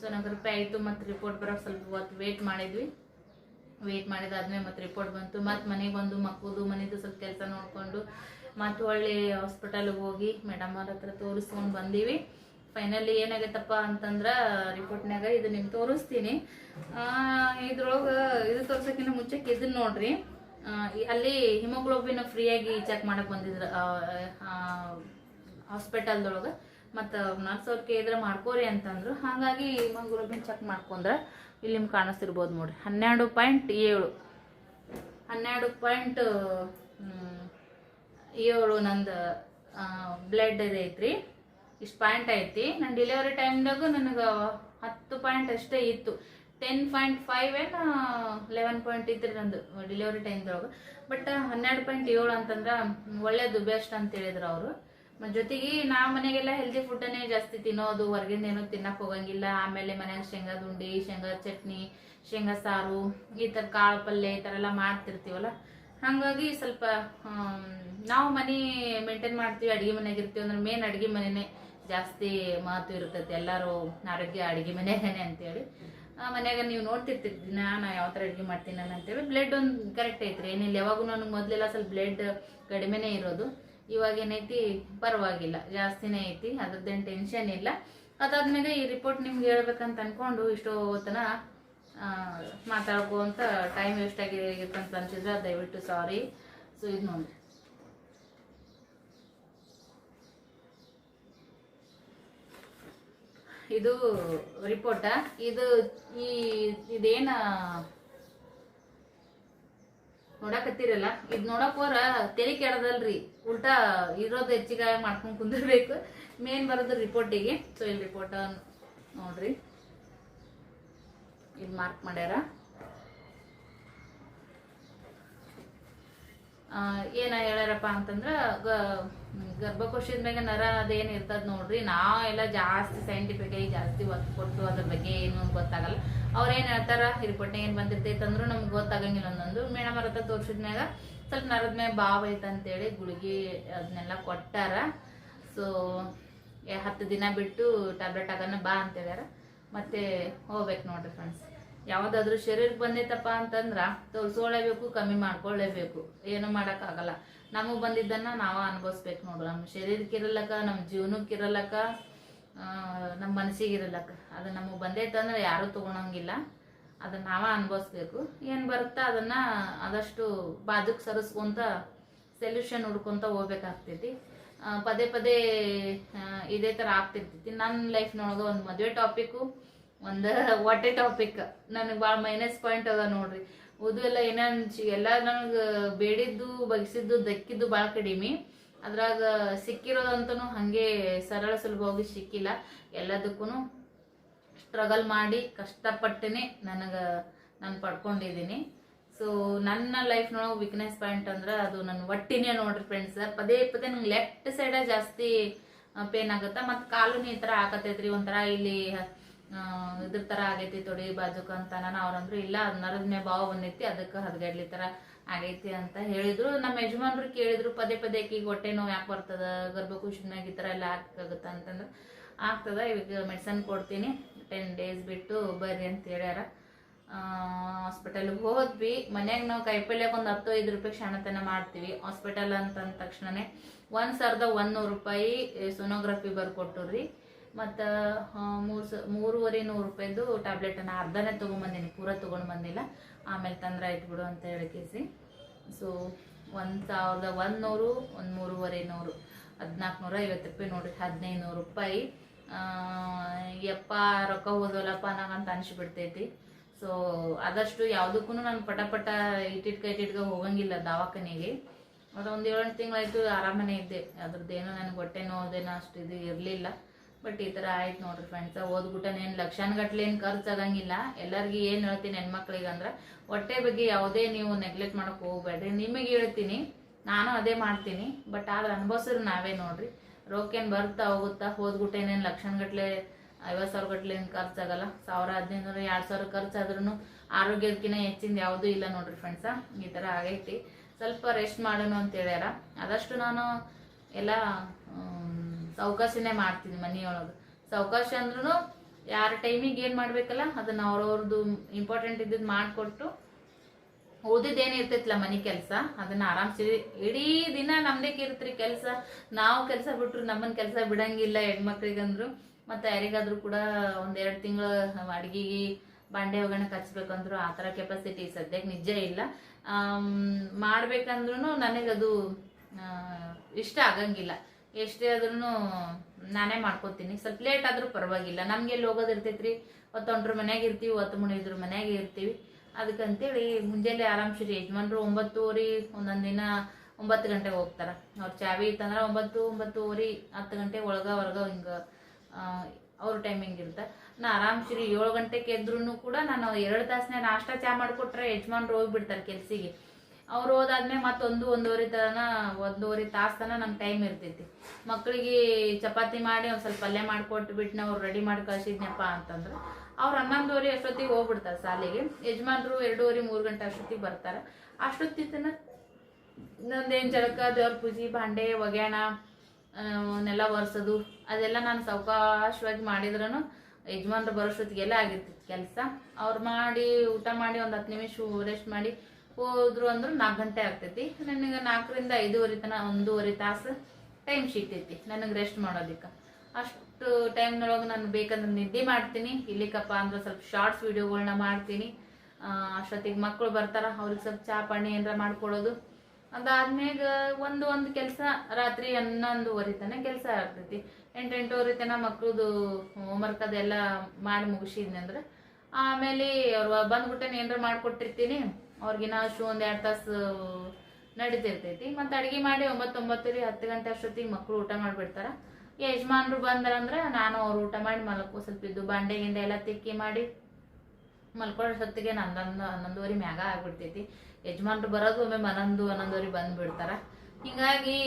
ಸೋನೋಗ್ರಫಿ ಆಯಿತು. ಮತ್ತು ರಿಪೋರ್ಟ್ ಬರೋಕೆ ಸ್ವಲ್ಪ ಹೊತ್ತು ವೇಟ್ ಮಾಡಿದ್ವಿ. ವೇಟ್ ಮಾಡಿದಾದ್ಮೇಲೆ ಮತ್ತೆ ರಿಪೋರ್ಟ್ ಬಂತು. ಮತ್ತೆ ಮನೆಗೆ ಬಂದು ಮಕ್ಕಳು ಮನೆದು ಸ್ವಲ್ಪ ಕೆಲಸ ನೋಡಿಕೊಂಡು ಮತ್ತು ಒಳ್ಳೆ ಹಾಸ್ಪಿಟಲ್ಗೆ ಹೋಗಿ ಮೇಡಮ್ ಅವ್ರ ಹತ್ರ ತೋರಿಸ್ಕೊಂಡು ಬಂದೀವಿ. ಫೈನಲಿ ಏನಾಗೈತಪ್ಪ ಅಂತಂದ್ರ ರಿಪೋರ್ಟ್ನಾಗ ಇದು ನಿಮ್ಗೆ ತೋರಿಸ್ತೀನಿ. ಇದ್ರೊಳಗೆ ಇದು ತೋರ್ಸೋಕ್ಕಿಂತ ಮುಂಚೆ ಇದನ್ನ ನೋಡ್ರಿ. ಅಲ್ಲಿ ಹಿಮೋಗ್ಲೋಬಿನ್ ಫ್ರೀಯಾಗಿ ಚೆಕ್ ಮಾಡಕ್ ಬಂದಿದ್ರು ಹಾಸ್ಪಿಟಲ್ದೊಳಗೆ ಮತ್ತು ನರ್ಸ್ ಅವ್ರ ಕೇಳಿದ್ರೆ ಮಾಡ್ಕೋರಿ ಅಂತಂದ್ರು. ಹಾಗಾಗಿ ಹಿಮೋಗ್ಲೋಬಿನ್ ಚೆಕ್ ಮಾಡ್ಕೊಂಡ್ರೆ ಇಲ್ಲಿ ನಿಮ್ಗೆ ಕಾಣಿಸ್ತಿರ್ಬೋದು ನೋಡ್ರಿ. ಹನ್ನೆರಡು ಪಾಯಿಂಟ್ ಏಳು. ಹನ್ನೆರಡು ಪಾಯಿಂಟ್ ಏಳು ನಂದು ಬ್ಲಡ್ ಐತ್ರಿ ಇಷ್ಟು ಪಾಯಿಂಟ್ ಐತಿ. ನನ್ನ ಡೆಲಿವರಿ ಟೈಮ್ದಾಗೂ ನನಗೆ ಹತ್ತು ಪಾಯಿಂಟ್ ಅಷ್ಟೇ ಇತ್ತು. ಟೆನ್ ಪಾಯಿಂಟ್ ಫೈವ್ ಏನು ಲೆವೆನ್ ಪಾಯಿಂಟ್ ಇತ್ತು ರೀ ನಂದು ಡೆಲಿವರಿ ಟೈಮ್ದೊಳಗೆ ಬಟ್ ಹನ್ನೆರಡು ಪಾಯಿಂಟ್ ಏಳು ಅಂತಂದ್ರೆ ಒಳ್ಳೇದು ಬೆಸ್ಟ್ ಅಂತ ಹೇಳಿದ್ರು ಅವರು. ಜೊತೆಗೆ ನಾ ಮನೆಗೆಲ್ಲ ಹೆಲ್ದಿ ಫುಡ್ಡನ್ನೇ ಜಾಸ್ತಿ ತಿನ್ನೋದು. ಹೊರಗಿಂದ ಏನೂ ತಿನ್ನಕ್ಕೆ ಹೋಗಂಗಿಲ್ಲ. ಆಮೇಲೆ ಮನ್ಯಾಗ ಶೇಂಗಾ ದುಂಡಿ ಶೇಂಗಾ ಚಟ್ನಿ, ಶೇಂಗಾ ಸಾರು, ಈ ಥರ ಕಾಳು ಪಲ್ಯ ಈ ಥರ ಎಲ್ಲ ಮಾಡ್ತಿರ್ತೀವಲ್ಲ. ಹಾಗಾಗಿ ಸ್ವಲ್ಪ ನಾವು ಮನೆ ಮೇಂಟೈನ್ ಮಾಡ್ತೀವಿ. ಅಡುಗೆ ಮನೆಗೆ ಇರ್ತೀವಿ ಅಂದ್ರೆ ಮೇನ್ ಅಡುಗೆ ಮನೆನೇ. ಜಾಸ್ತಿ ಮಹತ್ವ ಇರುತ್ತೆ ಎಲ್ಲರೂ ಆರೋಗ್ಯ ಅಡುಗೆ ಮನೆಯಾಗನೆ ಅಂತೇಳಿ. ಆ, ಮನ್ಯಾಗ ನೀವು ನೋಡ್ತಿರ್ತೀರಿ ದಿನ ನಾ ಯಾವ ಥರ ಅಡುಗೆ ಮಾಡ್ತೀನಿ ನಾನು ಅಂತೇಳಿ. ಬ್ಲಡ್ ಒಂದು ಕರೆಕ್ಟ್ ಐತ್ರಿ. ಏನಿಲ್ಲ ಯಾವಾಗೂ ನನಗೆ ಮೊದಲೆಲ್ಲ ಸ್ವಲ್ಪ ಬ್ಲಡ್ ಕಡಿಮೆನೇ ಇರೋದು. ಇವಾಗ ಏನೈತಿ ಪರವಾಗಿಲ್ಲ. ಜಾಸ್ತಿನೇ ಐತಿ ಅದ್ರದ್ದೇನು ಟೆನ್ಷನ್ ಇಲ್ಲ. ಅದಾದ್ಮೇಲೆ ಈ ರಿಪೋರ್ಟ್ ನಿಮ್ಗೆ ಹೇಳ್ಬೇಕಂತ ಅಂದ್ಕೊಂಡು ಇಷ್ಟೋ ತನ ಮಾತಾಡ್ಕೊಂತ ಟೈಮ್ ವೇಸ್ಟ್ ಆಗಿರ್ತಂತ ಅನ್ಸಿದ್ರೆ ದಯವಿಟ್ಟು ಸಾರಿ ಸೊ ಇದು ನೋಡಿ. ಇದು ರಿಪೋರ್ಟ ಇದು ಈ ಇದೇನ ನೋಡಕತ್ತಿರಲ್ಲ? ಇದು ನೋಡಕ್ ಹೋರ ತಲೆ ಕೆಡದಲ್ರಿ. ಉಲ್ಟಾ ಇರೋದು ಹೆಚ್ಚಿಗೆ ಮಾಡ್ಕೊಂಡು ಕುಂದಿರ್ಬೇಕು. ಮೇನ್ ಬರೋದು ರಿಪೋರ್ಟಿಗೆ ಸೊ ಇಲ್ಲಿ ರಿಪೋರ್ಟ್ ನೋಡ್ರಿ. ಇದು ಮಾರ್ಕ್ ಮಾಡ್ಯಾರ ಆ, ಏನ ಹೇಳ್ಯಾರಪ್ಪ ಅಂತಂದ್ರ ಗರ್ಭಕೋಶದ ಮ್ಯಾಗ ನರ ಅದೇನ್ ಇರ್ತದ ನೋಡ್ರಿ, ನಾವ್ ಎಲ್ಲ ಜಾಸ್ತಿ ಸೈಂಟಿಫಿಕ್ ಆಗಿ ಜಾಸ್ತಿ ಒತ್ತು ಕೊಟ್ಟು ಅದ್ರ ಬಗ್ಗೆ ಏನು ಗೊತ್ತಾಗಲ್ಲ. ಅವ್ರ ಏನ್ ಹೇಳ್ತಾರ ರಿಪೋರ್ಟ್ ಏನ್ ಬಂದಿರ್ತೈತೆ ಅಂದ್ರು ನಮ್ಗೆ ಗೊತ್ತಾಗಂಗಿಲ್ಲ ಒಂದೊಂದು ಮೇಡಮ್ ಅವ್ರ ಹತ್ರ ತೋರ್ಸಿದ್ಮ್ಯಾಗ ಸ್ವಲ್ಪ ನರದ ಮ್ಯಾಗ ಬಾವ್ ಐತೆ ಅಂತೇಳಿ ಗುಳಿಗೆ ಅದನ್ನೆಲ್ಲ ಕೊಟ್ಟಾರ. ಸೊ ಹತ್ತು ದಿನ ಬಿಟ್ಟು ಟ್ಯಾಬ್ಲೆಟ್ ಆಗೋಣ ಬಾ ಅಂತ ಹೇಳ್ಯಾರ ಮತ್ತೆ ಹೋಗ್ಬೇಕು ನೋಡ್ರಿ ಫ್ರೆಂಡ್ಸ್ ಯಾವ್ದಾದ್ರು ಶರೀರಕ್ಕೆ ಬಂದೈತಪ್ಪ ಅಂತಂದ್ರ ತೋರಿಸ್ಕೊಳ್ಳೇಬೇಕು ಕಮ್ಮಿ ಮಾಡ್ಕೊಳ್ಳೇಬೇಕು ಏನು ಆಗಲ್ಲ ನಮಗೆ ಬಂದಿದ್ದನ್ನ ನಾವು ಅನುಭವಿಸ್ಬೇಕು ನೋಡು. ನಮ್ಮ ಶರೀರಕ್ಕೆ ಇರಲಕ್ಕ ನಮ್ಮ ಜೀವನಕ್ಕೆ ಇರಲಕ್ಕ ನಮ್ಮ ಮನಸ್ಸಿಗೆ ಇರಲಕ್ಕ. ಅದು ನಮಗೆ ಬಂದೈತಂದ್ರೆ ಯಾರೂ ತಗೊಳಂಗಿಲ್ಲ ಅದನ್ನು ನಾವೇ ಅನ್ಭವಿಸ್ಬೇಕು. ಏನು ಬರುತ್ತಾ ಅದನ್ನ ಆದಷ್ಟು ಬಾಜುಕ್ ಸರಿಸ್ಕೊಂತ ಸೊಲ್ಯೂಷನ್ ಹುಡ್ಕೊಂತ ಹೋಗ್ಬೇಕಾಗ್ತೈತಿ. ಪದೇ ಪದೇ ಇದೇ ತರ ಆಗ್ತಿರ್ತೈತಿ. ನನ್ನ ಲೈಫ್ನೊಳಗೆ ಒಂದು ಮದುವೆ ಟಾಪಿಕ್ಕು ಒಂದು ಒಟ್ಟೆ ಟಾಪಿಕ್ ನನಗೆ ಭಾಳ ಮೈನಸ್ ಪಾಯಿಂಟ್ ಅದ ನೋಡ್ರಿ. ಓದು ಎಲ್ಲ ಏನೇನ್ ಎಲ್ಲ ನನಗೆ ಬೇಡಿದ್ದು, ಬಗ್ಸಿದ್ದು, ದಕ್ಕಿದ್ದು ಭಾಳ ಕಡಿಮೆ. ಅದ್ರಾಗ ಸಿಕ್ಕಿರೋದಂತೂ ಹಾಗೆ ಸರಳ ಸುಲಭವಾಗಿ ಸಿಕ್ಕಿಲ್ಲ. ಎಲ್ಲದಕ್ಕೂ ಸ್ಟ್ರಗಲ್ ಮಾಡಿ ಕಷ್ಟಪಟ್ಟನೆ ನನಗೆ, ನಾನು ಪಡ್ಕೊಂಡಿದ್ದೀನಿ ಸೊ ನನ್ನ ಲೈಫ್ನೊಳಗೆ ವೀಕ್ನೆಸ್ ಪಾಯಿಂಟ್ ಅಂದ್ರೆ ಅದು ನನ್ನ ಒಟ್ಟಿನೇ ನೋಡ್ರಿ ಫ್ರೆಂಡ್ಸ್ ಪದೇ ಪದೇ ನಂಗೆ ಲೆಫ್ಟ್ ಸೈಡ ಜಾಸ್ತಿ ಪೇನ್ ಆಗುತ್ತೆ. ಮತ್ತು ಕಾಲು ಈ ಥರ ಆಕತೈತ್ರಿ ಒಂಥರ ಇಲ್ಲಿ ಇದ್ರ ತರ ಆಗೈತಿ ತೊಡಿ ಬಾಜುಕ ಅಂತ ನಾನು ಅವ್ರಂದ್ರು ಇಲ್ಲ ಅದ್ ನರದ್ ಬಾವು ಬಂದೈತಿ, ಅದಕ್ಕೆ ಹದಗಡ್ಲಿ ತರ ಆಗೈತಿ ಅಂತ ಹೇಳಿದ್ರು. ನಮ್ಮ ಯಜಮಾನ್ರು ಕೇಳಿದ್ರು, ಪದೇ ಪದೇ ಈಗ ಹೊಟ್ಟೆ ನೋವು ಯಾಕೆ ಬರ್ತದ, ಗರ್ಭಕೋಶನ್ಯಾಗ ಈ ಥರ ಎಲ್ಲ ಹಾಕಾಗುತ್ತ ಅಂತಂದ್ರೆ. ಆಗ್ತದ, ಇವಾಗ ಮೆಡಿಸನ್ ಕೊಡ್ತೀನಿ ಟೆನ್ ಡೇಸ್ ಬಿಟ್ಟು ಬರ್ರಿ ಅಂತ ಹೇಳ್ಯಾರ. ಹಾಸ್ಪಿಟಲ್ಗೆ ಹೋದ್ವಿ. ಮನ್ಯಾಗ ನಾವು ಕಾಯಿಪಲ್ಯಕ್ಕೆ ಒಂದು ಹತ್ತು ಐದು ರೂಪಾಯಿ ಕ್ಷಣತನ ಮಾಡ್ತೀವಿ ಹಾಸ್ಪಿಟಲ್ ಅಂತ ಅಂದ ತಕ್ಷಣನೇ. ಒಂದು ಸಾವಿರದ ಒಂದೂರು ರೂಪಾಯಿ ಸೋನೋಗ್ರಫಿ ಬರ್ಕೊಟ್ಟುರಿ ಮತ್ತು ಮೂರು ಸ, ಮೂರುವರೆ ನೂರು ರೂಪಾಯಿದು ಟ್ಯಾಬ್ಲೆಟನ್ನು ಅರ್ಧನೇ ತೊಗೊಂಬಂದೀನಿ, ಪೂರ ತೊಗೊಂಡು ಬಂದಿಲ್ಲ ಆಮೇಲೆ ತಂದ್ರೆ ಆಯ್ತು ಬಿಡು ಅಂತ ಹೇಳಿಕೇಸಿ ಸೊ ಒಂದು ಸಾವಿರದ ಒಂದು ನೂರು ಒಂದು ಮೂರುವರೆ ನೂರು ಹದಿನಾಲ್ಕು ನೂರ ಐವತ್ತು ರೂಪಾಯಿ ನೋಡ್ರಿ ಹದಿನೈದು ನೂರು ರೂಪಾಯಿ ಯಪ್ಪ, ರೊಕ್ಕ ಹೋದವಲ್ಲಪ್ಪ ಅಂತ ಅನ್ಸಿಬಿಡ್ತೈತಿ. ಸೊ ಆದಷ್ಟು ಯಾವುದಕ್ಕೂ ನಾನು ಪಟ ಪಟ ಇಟ್ಟಿಟ್ಕ ಇಟ್ಟಿಟ್ಕ ಹೋಗಂಗಿಲ್ಲ ದವಾಖಾನೆಗೆ. ಅದು ಒಂದು ಏಳೆಂಟು ತಿಂಗಳಾಯ್ತು ಆರಾಮನೇ ಇದ್ದೆ. ಅದ್ರದ್ದೇನೋ ನನಗೆ ಹೊಟ್ಟೆ ನೋವುದೇನೋ ಅಷ್ಟು ಇದು ಇರಲಿಲ್ಲ. ಬಟ್ ಈ ಥರ ಆಯ್ತು ನೋಡ್ರಿ ಫ್ರೆಂಡ್ಸ್ ಓದ್ಬಿಟ್ಟನ ಲಕ್ಷಾನ್ಗಟ್ಲೆ ಏನು ಖರ್ಚು ಆಗಂಗಿಲ್ಲ. ಎಲ್ಲರಿಗೂ ಏನು ಹೇಳ್ತೀನಿ ಹೆಣ್ಮಕ್ಳಿಗೆ ಅಂದ್ರೆ ಹೊಟ್ಟೆ ಬಗ್ಗೆ ಯಾವುದೇ ನೀವು ನೆಗ್ಲೆಕ್ಟ್ ಮಾಡೋಕೆ ಹೋಗ್ಬೇಡ್ರಿ. ನಿಮಗೆ ಹೇಳ್ತೀನಿ, ನಾನು ಅದೇ ಮಾಡ್ತೀನಿ, ಬಟ್ ಆದ್ರೆ ಅನುಭವಿಸಿದ್ರೆ ನಾವೇ ನೋಡ್ರಿ. ರೋಕೇನು ಬರ್ತಾ ಹೋಗುತ್ತಾ ಹೋದ್ಬಿಟ್ಟೇನೇನು ಲಕ್ಷಾನುಗಟ್ಲೆ ಐವತ್ತು ಸಾವಿರ ಗಟ್ಲೆ ಏನು ಖರ್ಚಾಗಲ್ಲ ಸಾವಿರ ಹದಿನೈದು ನೂರು ಎರಡು ಸಾವಿರ ಖರ್ಚಾದ್ರೂ ಆರೋಗ್ಯದಕ್ಕಿಂತ ಹೆಚ್ಚಿಂದ ಯಾವುದೂ ಇಲ್ಲ ನೋಡ್ರಿ ಫ್ರೆಂಡ್ಸ ಈ ಥರ ಆಗೈತಿ. ಸ್ವಲ್ಪ ರೆಸ್ಟ್ ಮಾಡೋಣ ಅಂತ ಹೇಳ್ಯಾರ. ಆದಷ್ಟು ನಾನು ಎಲ್ಲ ಸಾವಕಾಶನೇ ಮಾಡ್ತೀನಿ ಮನೆಯೊಳಗೆ. ಸಾವಕಾಶ ಅಂದ್ರೂ ಯಾರ ಟೈಮಿಗೆ ಏನು ಮಾಡಬೇಕಲ್ಲ, ಅದನ್ನ ಅವ್ರವ್ರದ್ದು ಇಂಪಾರ್ಟೆಂಟ್ ಇದ್ದಿದ್ದು ಮಾಡಿಕೊಟ್ಟು ಓದಿದ್ದೇನು ಇರ್ತೈತಿಲ್ಲ ಮನೆ ಕೆಲಸ, ಅದನ್ನ ಆರಾಮ್ಸಿ ಇಡೀ ದಿನ ನಮ್ದೇ ಇರ್ತ್ರಿ ಕೆಲಸ. ನಾವು ಕೆಲಸ ಬಿಟ್ರು ನಮ್ಮನ್ನ ಕೆಲಸ ಬಿಡಂಗಿಲ್ಲ ಹೆಣ್ಮಕ್ಳಿಗಂದ್ರು. ಮತ್ತು ಯಾರಿಗಾದ್ರೂ ಕೂಡ ಒಂದೆರಡು ತಿಂಗಳು ಅಡುಗೆಗೆ ಬಾಂಡೆ ಒಗ್ಗರಣೆ ಹಚ್ಬೇಕಂದ್ರು ಆ ಥರ ಕೆಪಾಸಿಟಿ ಸದ್ಯಕ್ಕೆ ನಿಜ ಇಲ್ಲ. ಮಾಡ್ಬೇಕಂದ್ರೂ ನನಗದು ಇಷ್ಟ ಆಗಂಗಿಲ್ಲ. ಎಷ್ಟೇ ಆದ್ರೂ ನಾನೇ ಮಾಡ್ಕೋತೀನಿ. ಸ್ವಲ್ಪ ಲೇಟ್ ಆದ್ರೂ ಪರವಾಗಿಲ್ಲ. ನಮ್ಗೆ ಎಲ್ಲಿ ಹೋಗೋದು ಇರ್ತೈತ್ರಿ? ಹೊತ್ತೊಂಟ್ರ ಮನ್ಯಾಗ ಇರ್ತೀವಿ, ಹೊತ್ತು ಮುಣಿದ್ರು ಮನ್ಯಾಗೆ ಇರ್ತೀವಿ. ಅದಕ್ಕಂತೇಳಿ ಮುಂಜಾನೆ ಆರಾಮ್ಸರಿ ಯಜಮಾನ್ರು ಒಂಬತ್ತೂವರೆ, ಒಂದೊಂದು ದಿನ ಒಂಬತ್ತು ಗಂಟೆಗೆ ಹೋಗ್ತಾರೆ. ಅವ್ರ ಚಾವಿ ಇತ್ತಂದ್ರೆ ಒಂಬತ್ತು, ಒಂಬತ್ತುವರೆ, ಹತ್ತು ಗಂಟೆ ಒಳಗ, ಹೊರಗ ಹಿಂಗೆ ಅವ್ರ ಟೈಮಿಂಗ್ ಇರುತ್ತೆ ನಾ ಆರಾಮ್ಸರಿ ಏಳು ಗಂಟೆಗೆ ಎದ್ರೂ ಕೂಡ ನಾನು ಎರಡು ತಾಸನೇ ನಾಷ್ಟ ಚಾ ಮಾಡಿಕೊಟ್ರೆ ಯಜಮಾನ್ರು ಹೋಗ್ಬಿಡ್ತಾರೆ ಕೆಲ್ಸಿಗೆ. ಅವ್ರು ಹೋದಾದ್ಮೇಲೆ ಮತ್ತೊಂದು ಒಂದೂವರೆ ತನ ಒಂದೂವರೆ ತಾಸು ತನ ನಂಗೆ ಟೈಮ್ ಇರ್ತೈತಿ. ಮಕ್ಕಳಿಗೆ ಚಪಾತಿ ಮಾಡಿ ಒಂದು ಸ್ವಲ್ಪ ಪಲ್ಯ ಮಾಡಿಕೊಟ್ಟು ಬಿಟ್ಟು ನಾವು ರೆಡಿ ಮಾಡಿ ಕಳ್ಸಿದ್ನಪ್ಪ ಅಂತಂದ್ರೆ. ಅವ್ರು ಹನ್ನೊಂದುವರೆ ಅಷ್ಟೊತ್ತಿಗೆ ಹೋಗ್ಬಿಡ್ತಾರೆ ಶಾಲೆಗೆ. ಯಜಮಾನ್ರು ಎರಡೂವರೆ, ಮೂರು ಗಂಟೆ ಅಷ್ಟೊತ್ತಿಗೆ ಬರ್ತಾರೆ. ಅಷ್ಟೊತ್ತಿತ್ತನ ನಂದೇನು ಜಳಕ ದೇವ್ರ ಪೂಜೆ, ಭಾಂಡೆ, ಒಗ್ಯಾಣ ಅವನ್ನೆಲ್ಲ ಒರೆಸೋದು, ಅದೆಲ್ಲ ನಾನು ಸಾವಕಾಶವಾಗಿ ಮಾಡಿದ್ರೂ ಯಜಮಾನ್ರು ಬರೋಷ್ಟೊತ್ತಿಗೆಲ್ಲ ಆಗಿರ್ತಿತ್ತು ಕೆಲಸ. ಅವ್ರು ಮಾಡಿ, ಊಟ ಮಾಡಿ ಒಂದು ಹತ್ತು ನಿಮಿಷ ರೆಸ್ಟ್ ಮಾಡಿ ಹೋದ್ರು ಅಂದ್ರೆ ನಾಲ್ಕು ಗಂಟೆ ಆಗ್ತೈತಿ. ನನಗೆ ನಾಲ್ಕರಿಂದ ಐದೂವರೆ ತನ, ಒಂದೂವರೆ ತಾಸು ಟೈಮ್ ಸಿಗ್ತೈತಿ ನನಗೆ ರೆಸ್ಟ್ ಮಾಡೋದಕ್ಕೆ. ಅಷ್ಟು ಟೈಮ್ನೊಳಗೆ ನಾನು ಬೇಕಂದ್ರೆ ನಿದ್ದೆ ಮಾಡ್ತೀನಿ. ಇಲ್ಲಿಕಪ್ಪ ಅಂದ್ರೆ ಸ್ವಲ್ಪ ಶಾರ್ಟ್ಸ್ ವಿಡಿಯೋಗಳನ್ನ ಮಾಡ್ತೀನಿ. ಅಷ್ಟೊತ್ತಿಗೆ ಮಕ್ಕಳು ಬರ್ತಾರ, ಅವ್ರಿಗೆ ಸ್ವಲ್ಪ ಚಾ ಪಾಣಿ ಏನಾರ ಮಾಡ್ಕೊಡೋದು ಅದಾದ್ಮೇಗ ಒಂದು ಒಂದು ಕೆಲಸ ರಾತ್ರಿ ಹನ್ನೊಂದುವರೆ ತನಕ ಕೆಲಸ ಆಗ್ತೈತಿ. ಎಂಟು ತನ ತನಕ ಹೋಮ್ ಹೋಮ್ವರ್ಕ್ ಅದೆಲ್ಲ ಮಾಡಿ ಮುಗಿಸಿದ್ನಂದ್ರೆ, ಆಮೇಲೆ ಅವ್ರು ಬಂದ್ಬಿಟ್ಟೆ ಏನಾರ ಮಾಡ್ಕೊಟ್ಟಿರ್ತೀನಿ. ಅವ್ರಿಗಿನ ಅಷ್ಟು ಒಂದು ಎರಡು ತಾಸು ನಡೀತಿರ್ತೈತಿ. ಮತ್ತು ಅಡುಗೆ ಮಾಡಿ ಒಂಬತ್ತು ಒಂಬತ್ತುವರೆ ಹತ್ತು ಗಂಟೆ ಅಷ್ಟೊತ್ತಿಗೆ ಮಕ್ಕಳು ಊಟ ಮಾಡಿಬಿಡ್ತಾರೆ. ಯಜಮಾನ್ರು ಬಂದ್ರಂದ್ರೆ ನಾನು ಅವ್ರು ಊಟ ಮಾಡಿ ಮಲಕೋ, ಸ್ವಲ್ಪ ಇದ್ದು ಬಾಂಡೆ ಗಿಂಡೆ ಎಲ್ಲ ತಿಕ್ಕಿ ಮಾಡಿ ಮಲ್ಕೊಳ್ಳೋಷ್ಟೊತ್ತಿಗೆ ಹನ್ನೊಂದು ಹನ್ನೊಂದುವರೆ ಮ್ಯಾಗ ಆಗಿಬಿಡ್ತೈತಿ. ಯಜಮಾನ್ರು ಬರೋದು ಒಮ್ಮೆ ಹನ್ನೊಂದು, ಹನ್ನೊಂದುವರೆ ಬಂದುಬಿಡ್ತಾರೆ. ಹೀಗಾಗಿ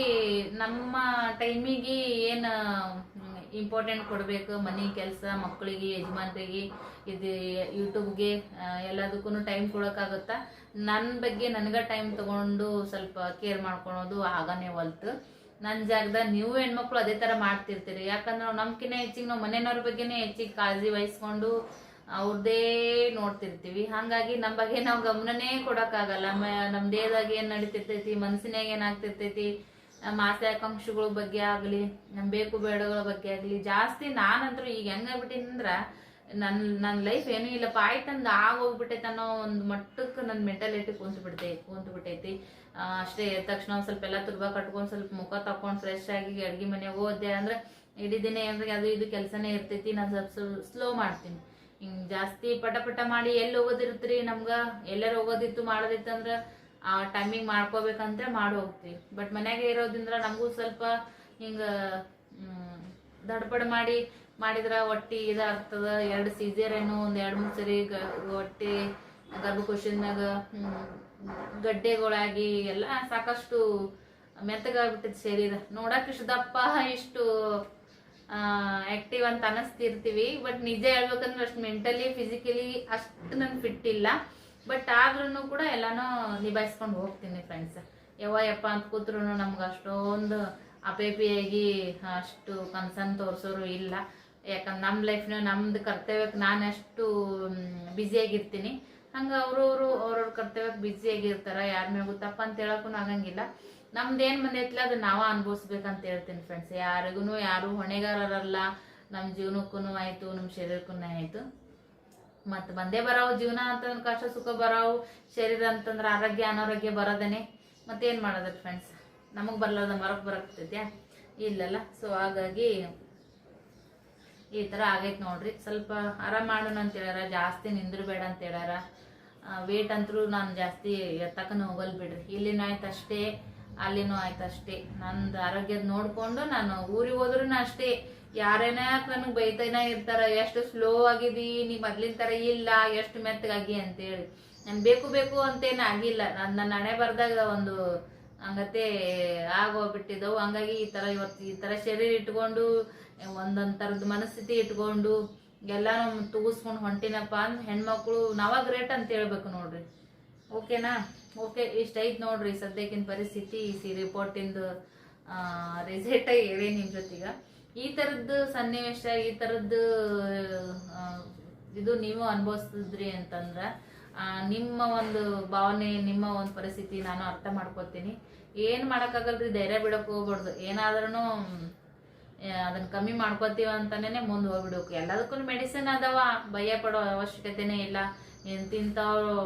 ನಮ್ಮ ಟೈಮಿಗೆ ಏನು ಇಂಪಾರ್ಟೆಂಟ್ ಕೊಡಬೇಕು, ಮನೆ ಕೆಲಸ, ಮಕ್ಕಳಿಗೆ, ಯಜಮಾನ್ರಿಗೆ, ಇದು ಯೂಟ್ಯೂಬ್ಗೆ ಎಲ್ಲದಕ್ಕೂ ಟೈಮ್ ಕೊಡೋಕ್ಕಾಗುತ್ತಾ? ನನ್ನ ಬಗ್ಗೆ ನನಗೆ ಟೈಮ್ ತೊಗೊಂಡು ಸ್ವಲ್ಪ ಕೇರ್ ಮಾಡ್ಕೊಳೋದು ಆಗನೇ ಹೊಲ್ತು. ನನ್ನ ಜಾಗದಾಗ ನೀವು ಹೆಣ್ಮಕ್ಳು ಅದೇ ಥರ ಮಾಡ್ತಿರ್ತೀರಿ. ಯಾಕಂದ್ರೆ ನಾವು ನಮ್ಕಿನ್ನ ಹೆಚ್ಚಿಗೆ ನಾವು ಮನೆಯವ್ರ ಬಗ್ಗೆನೇ ಹೆಚ್ಚಿಗೆ ಕಾಳಜಿ ವಹಿಸ್ಕೊಂಡು ಅವ್ರದ್ದೇ ನೋಡ್ತಿರ್ತೀವಿ. ಹಾಗಾಗಿ ನಮ್ಮ ಬಗ್ಗೆ ನಾವು ಗಮನನೇ ಕೊಡೋಕ್ಕಾಗಲ್ಲ. ನಮ್ಮ ದೇಹದಾಗ ಏನು ನಡೀತಿರ್ತೈತಿ ಮನಸ್ಸಿನಾಗ ಏನಾಗ್ತಿರ್ತೈತಿ ನಮ್ಮ ಆಸೆ ಆಕಾಂಕ್ಷೆಗಳ ಬಗ್ಗೆ ಆಗಲಿ, ನಮ್ಮ ಬೇಕು ಬೇಡಗಳ ಬಗ್ಗೆ ಆಗಲಿ, ಜಾಸ್ತಿ ನಾನಂತೂ ಈಗ ಹೆಂಗಾಗ್ಬಿಟ್ಟಿನಿ ಅಂದ್ರೆ ನನ್ನ ನನ್ನ ಲೈಫ್ ಏನೂ ಇಲ್ಲಪ್ಪ, ಆಯ್ತಂದು ಆಗೋಗ್ಬಿಟ್ಟೈತೆ ಅನ್ನೋ ಒಂದು ಮಟ್ಟಕ್ಕೆ ನನ್ನ ಮೆಂಟಾಲಿಟಿ ಕುಂತು ಬಿಡ್ತೈತಿ ಕುಂತು ಬಿಟ್ಟೈತಿ ಅಷ್ಟೇ ಎದ್ದ ತಕ್ಷಣ ಒಂದು ಸ್ವಲ್ಪ ಎಲ್ಲ ತುರ್ಬ ಕಟ್ಕೊಂಡು ಸ್ವಲ್ಪ ಮುಖ ತಕೊಂಡು ಫ್ರೆಶ್ ಆಗಿ ಅಡುಗೆ ಮನೆಗೆ ಹೋದೆ ಅಂದ್ರೆ, ಇಡೀ ದಿನ ಏನಾದ್ರೆ ಅದು ಇದು ಕೆಲಸನೇ ಇರ್ತೈತಿ, ನಾನು ಸ್ವಲ್ಪ ಸ್ಲೋ ಮಾಡ್ತೀನಿ. ಹಿಂಗೆ ಜಾಸ್ತಿ ಪಟ ಪಟ ಮಾಡಿ ಎಲ್ಲಿ ಹೋಗೋದಿರ್ತ್ರಿ ನಮ್ಗೆ? ಎಲ್ಲರೂ ಹೋಗೋದಿತ್ತು ಮಾಡೋದಿತ್ತು ಅಂದ್ರೆ ಆ ಟೈಮಿಂಗ್ ಮಾಡ್ಕೋಬೇಕಂತ ಮಾಡಿ ಹೋಗ್ತೀವಿ. ಬಟ್ ಮನ್ಯಾಗೆ ಇರೋದ್ರಿಂದ ನಮಗೂ ಸ್ವಲ್ಪ ಹಿಂಗೆ ದಡಪಡ ಮಾಡಿ, ಮಾಡಿದ್ರೆ ಒಟ್ಟಿ ಇದಾಗ್ತದ. ಎರಡು ಸೀಸರೇನು ಒಂದು ಎರಡು ಮೂರು ಸರಿ ಗ ಹೊಟ್ಟಿ ಗರ್ಭಕೋಶದಾಗ ಗಡ್ಡೆಗಳಾಗಿ ಎಲ್ಲ ಸಾಕಷ್ಟು ಮೆತ್ತಗಾಗ್ಬಿಟ್ಟಿದ್ ಶರೀರ. ನೋಡಕ್ಕೆ ಇಷ್ಟು ದಪ್ಪ ಇಷ್ಟು ಆಕ್ಟಿವ್ ಅಂತ ಅನಿಸ್ತಿರ್ತೀವಿ. ಬಟ್ ನಿಜ ಹೇಳ್ಬೇಕಂದ್ರೆ ಅಷ್ಟು ಮೆಂಟಲಿ ಫಿಸಿಕಲಿ ಅಷ್ಟು ನಂಗೆ ಫಿಟ್ ಇಲ್ಲ. ಬಟ್ ಆದ್ರೂ ಕೂಡ ಎಲ್ಲಾನು ನಿಭಾಯಿಸ್ಕೊಂಡು ಹೋಗ್ತೀನಿ ಫ್ರೆಂಡ್ಸ್ ಯಾವ ಯಪ್ಪ ಅಂತ ಕೂತ್ರು ನಮ್ಗೆ ಅಷ್ಟೊಂದು ಅಪೇಪಿಯಾಗಿ ಅಷ್ಟು ಕನ್ಸರ್ನ್ ತೋರಿಸೋರು ಇಲ್ಲ. ಯಾಕಂದ್ರೆ ನಮ್ಮ ಲೈಫ್ನ ನಮ್ದು ಕರ್ತವ್ಯಕ್ಕೆ ನಾನು ಅಷ್ಟು ಬ್ಯುಸಿಯಾಗಿರ್ತೀನಿ. ಹಂಗೆ ಅವ್ರವರು ಅವ್ರವ್ರ ಕರ್ತವ್ಯಕ್ಕೆ ಬ್ಯುಸಿಯಾಗಿರ್ತಾರೆ, ಯಾರ ಮೇಲೆ ತಪ್ಪ ಅಂತ ಹೇಳೋಕ್ಕೂ ಆಗಂಗಿಲ್ಲ. ನಮ್ದೇನು ಬಂದೈತಿಲ್ಲ ಅದು ನಾವೇ ಅನುಭವಿಸ್ಬೇಕಂತ ಹೇಳ್ತೀನಿ ಫ್ರೆಂಡ್ಸ್ ಯಾರಿಗೂ ಯಾರು ಹೊಣೆಗಾರರಲ್ಲ ನಮ್ಮ ಜೀವನಕ್ಕೂ ಆಯಿತು ನಮ್ಮ ಶರೀರಕ್ಕೂ ಆಯಿತು. ಮತ್ತು ಬಂದೇ ಬರಾವು, ಜೀವನ ಅಂತಂದ್ರೆ ಕಷ್ಟ ಸುಖ ಬರಾವು, ಶರೀರ ಅಂತಂದ್ರೆ ಆರೋಗ್ಯ, ಅನಾರೋಗ್ಯ ಬರೋದೇನೆ. ಮತ್ತೇನು ಮಾಡೋದು ಫ್ರೆಂಡ್ಸ್ ನಮಗೆ ಬರ್ಲಾರ್ದ ಮರಕ್ಕೆ ಬರಕ್ತಿದ್ಯಾ ಇಲ್ಲಲ್ಲ ಸೊ ಹಾಗಾಗಿ ಈ ಥರ ಆಗೈತೆ ನೋಡ್ರಿ. ಸ್ವಲ್ಪ ಆರಾಮ್ ಮಾಡೋಣ ಅಂತ ಹೇಳ್ಯಾರ, ಜಾಸ್ತಿ ನಿಂದಿರಬೇಡ ಅಂತ ಹೇಳ್ಯಾರ. ವೇಟ್ ಅಂತರೂ ನಾನು ಜಾಸ್ತಿ ಎತ್ತಕ್ಕನ ಹೋಗಲ್ ಬಿಡ್ರಿ. ಇಲ್ಲಿನೂ ಆಯ್ತು ಅಷ್ಟೇ, ಅಲ್ಲಿನೂ ಆಯ್ತು ಅಷ್ಟೇ. ನಂದು ಆರೋಗ್ಯದ ನೋಡಿಕೊಂಡು ನಾನು ಊರಿಗೆ ಹೋದ್ರೂ ಅಷ್ಟೇ. ಯಾರೇನ ನನಗೆ ಬೈತಾನ ಇರ್ತಾರ? ಎಷ್ಟು ಸ್ಲೋ ಆಗಿದಿ? ನೀ ಮೊದ್ಲಿನ ತರ ಇಲ್ಲ. ಎಷ್ಟು ಮೆತ್ತಗಾಗಿ ಅಂತೇಳಿ. ನಾನು ಬೇಕು ಬೇಕು ಅಂತೇನು ಆಗಿಲ್ಲ. ನಾನು ನನ್ನ ಹಣೆ ಬರ್ದಾಗ ಒಂದು ಹಂಗತೆ ಆಗೋಗ್ಬಿಟ್ಟಿದ್ದವು ಹಂಗಾಗಿ ಈ ಥರ ಇವತ್ತು ಈ ಥರ ಶರೀರ ಇಟ್ಕೊಂಡು, ಒಂದೊಂದು ಥರದ ಮನಸ್ಥಿತಿ ಇಟ್ಕೊಂಡು, ಎಲ್ಲಾನು ತೂಗಿಸ್ಕೊಂಡು ಹೊಂಟಿನಪ್ಪ ಅಂದ್ ಹೆಣ್ಮಕ್ಳು ನಾವ ಗ್ರೇಟ್ ಅಂತ ಹೇಳ್ಬೇಕು ನೋಡ್ರಿ. ಓಕೆನಾ? ಓಕೆ ಇಷ್ಟ ಐತ್ ನೋಡ್ರಿ. ಸದ್ಯಕ್ಕಿನ ಪರಿಸ್ಥಿತಿ, ಈ ರಿಪೋರ್ಟಿಂದು ರಿಸಲ್ಟ್ ಹೇಳಿ ನಿಮ್ಮ ಜೊತೆಗೆ. ಈ ಥರದ್ದು ಸನ್ನಿವೇಶ, ಈ ಥರದ್ದು ಇದು ನೀವು ಅನುಭವಿಸ್ತಿದ್ರಿ ಅಂತಂದ್ರೆ ನಿಮ್ಮ ಒಂದು ಭಾವನೆ, ನಿಮ್ಮ ಒಂದು ಪರಿಸ್ಥಿತಿ ನಾನು ಅರ್ಥ ಮಾಡ್ಕೊತೀನಿ. ಏನು ಮಾಡೋಕ್ಕಾಗಲ್ರಿ? ಧೈರ್ಯ ಬಿಡೋಕೆ ಹೋಗ್ಬಾರ್ದು. ಏನಾದ್ರೂ ಅದನ್ನ ಕಮ್ಮಿ ಮಾಡ್ಕೋತೀವ ಅಂತಾನೆ ಮುಂದೆ ಹೋಗ್ಬಿಡ್ಬೇಕು. ಎಲ್ಲದಕ್ಕೂ ಮೆಡಿಸಿನ್ ಅದಾವ. ಭಯ ಪಡೋ ಅವಶ್ಯಕತೆನೇ ಇಲ್ಲ. ಎಂತಿಂಥವ್ರು